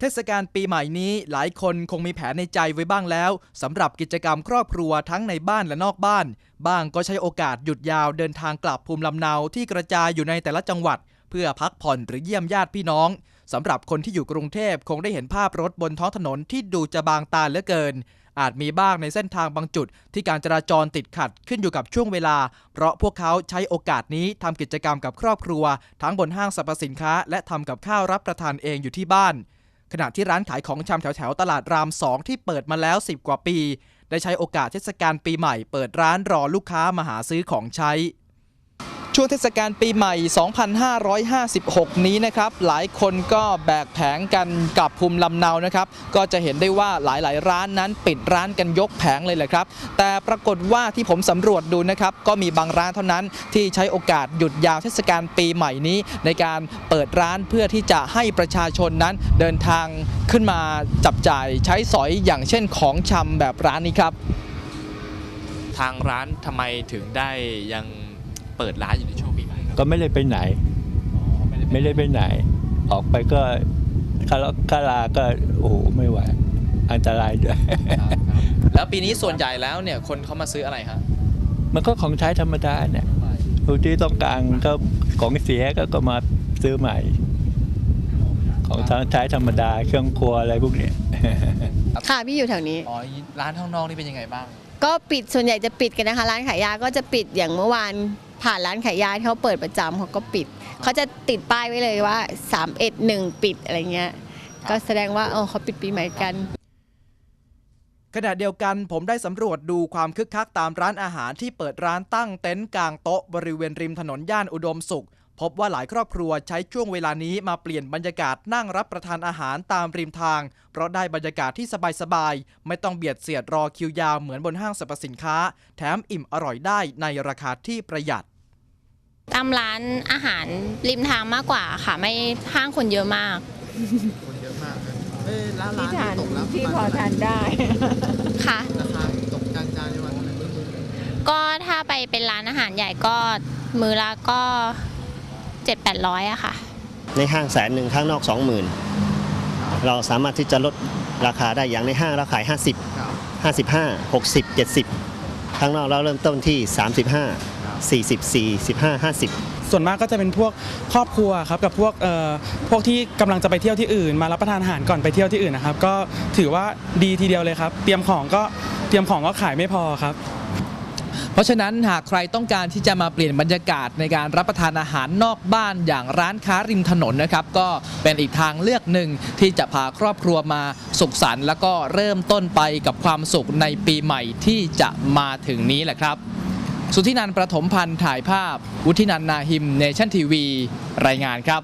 เทศกาลปีใหม่นี้หลายคนคงมีแผนในใจไว้บ้างแล้วสำหรับกิจกรรมครอบครัวทั้งในบ้านและนอกบ้าน บ้างก็ใช้โอกาสหยุดยาวเดินทางกลับภูมิลำเนาที่กระจายอยู่ในแต่ละจังหวัด เพื่อพักผ่อนหรือเยี่ยมญาติพี่น้องสำหรับคนที่อยู่กรุงเทพคงได้เห็นภาพรถบนท้องถนนที่ดูจะบางตาเหลือเกิน อาจมีบ้างในเส้นทางบางจุด ที่การจราจรติดขัดขึ้นอยู่กับช่วงเวลา เพราะพวกเขาใช้โอกาสนี้ทำกิจกรรมกับครอบครัว ทั้งบนห้างสรรพสินค้า และทำกับข้าวรับประทานเองอยู่ที่บ้าน ขณะที่ร้านขายของชำแถวๆ ตลาดรามสองที่เปิดมาแล้ว 10 กว่าปี ได้ใช้โอกาสเทศกาลปีใหม่เปิดร้านรอลูกค้ามาหาซื้อของใช้ ช่วงเทศกาลปีใหม่ 2556 นี้นะครับ หลายคนก็แบกแผงกันกลับภูมิลำเนานะครับ ก็จะเห็นได้ว่าหลายๆ ร้านนั้นปิดร้านกันยกแผงเลยแหละครับ แต่ปรากฏว่าที่ผมสำรวจดูนะครับ ก็มีบางร้านเท่านั้นที่ใช้โอกาสหยุดยาวเทศกาลปีใหม่นี้ ในการเปิดร้านเพื่อที่จะให้ประชาชนนั้นเดินทางขึ้นมาจับจ่ายใช้สอยอย่างเช่นของชำแบบร้านนี้ครับ ทางร้านทำไมถึงได้ยัง เปิดร้านอยู่ในช่วงปีใหม่ครับก็ไม่ได้ไปไหน ไม่ได้ไปไหน ออกไปก็คาราคาราก็โอ้โหไม่ไหว อันตรายด้วย แล้วปีนี้ส่วนใหญ่แล้วเนี่ยคนเขามาซื้ออะไรครับมันก็ของใช้ธรรมดาเนี่ยผู้ที่ต้องการก็ของเสียก็ก็มาซื้อใหม่ ของใช้ธรรมดาเครื่องครัวอะไรพวกเนี้ยค่ะพี่อยู่แถวนี้ อ๋อ ร้านข้างนอกนี่เป็นยังไงบ้าง ก็ปิดส่วนใหญ่จะปิดกันนะคะ ร้านขายยาก็จะปิดอย่างเมื่อวาน ผ่านร้านขายยาที่เขาเปิดประจำเขาก็ปิด เขาจะติดป้ายไว้เลยว่า 3 1 1 ปิดอะไรเงี้ย ก็แสดงว่าเออเขาปิดปีใหม่กัน ขณะเดียวกันผมได้สำรวจดูความคึกคักตามร้านอาหารที่เปิดร้านตั้งเต็นท์กลางโต๊ะบริเวณริมถนนย่านอุดมสุข พบว่าหลายครอบครัวใช้ช่วงเวลานี้มาเปลี่ยนบรรยากาศนั่งรับประทานอาหารตามริมทาง เพราะได้บรรยากาศที่สบายๆ ไม่ต้องเบียดเสียดรอคิวยาวเหมือนบนห้างสรรพสินค้า แถมอิ่มอร่อยได้ในราคาที่ประหยัด ตามร้านอาหารริมทางมากกว่าค่ะ ไม่ห้างคนเยอะมาก คนเยอะมากเอ้แล้วที่ทานที่พอทานได้ค่ะ ราคาตกจานๆในวันไหนก็ถ้าไปเป็นร้านอาหารใหญ่ก็มือละก็ เจ็ดแปดร้อยอะค่ะ ในห้างแสนหนึ่งข้างนอก 20,000 เราสามารถที่จะลดราคาได้อย่างในห้างเราขาย 50 55 60 70 ข้างนอกเราเริ่มต้นที่ 35 44 45 50ส่วนมากก็จะเป็นพวกครอบครัวครับกับพวกเอ่อพวกที่กำลังจะไปเที่ยวที่อื่น มารับประทานอาหารก่อนไปเที่ยวที่อื่นนะครับ ก็ถือว่าดีทีเดียวเลยครับ เตรียมของก็เตรียมของก็ขายไม่พอครับ เพราะฉะนั้นหากใครต้องการที่จะมาเปลี่ยนบรรยากาศในการรับประทานอาหารนอกบ้านอย่างร้านค้าริมถนนนะครับ ก็เป็นอีกทางเลือกหนึ่งที่จะพาครอบครัวมาสุขสันต์แล้วก็เริ่มต้นไปกับความสุขในปีใหม่ที่จะมาถึงนี้แหละครับ สุทธินันประถมพันธ์ถ่ายภาพ วุฒินันนาหิมเนชั่นทีวี รายงานครับ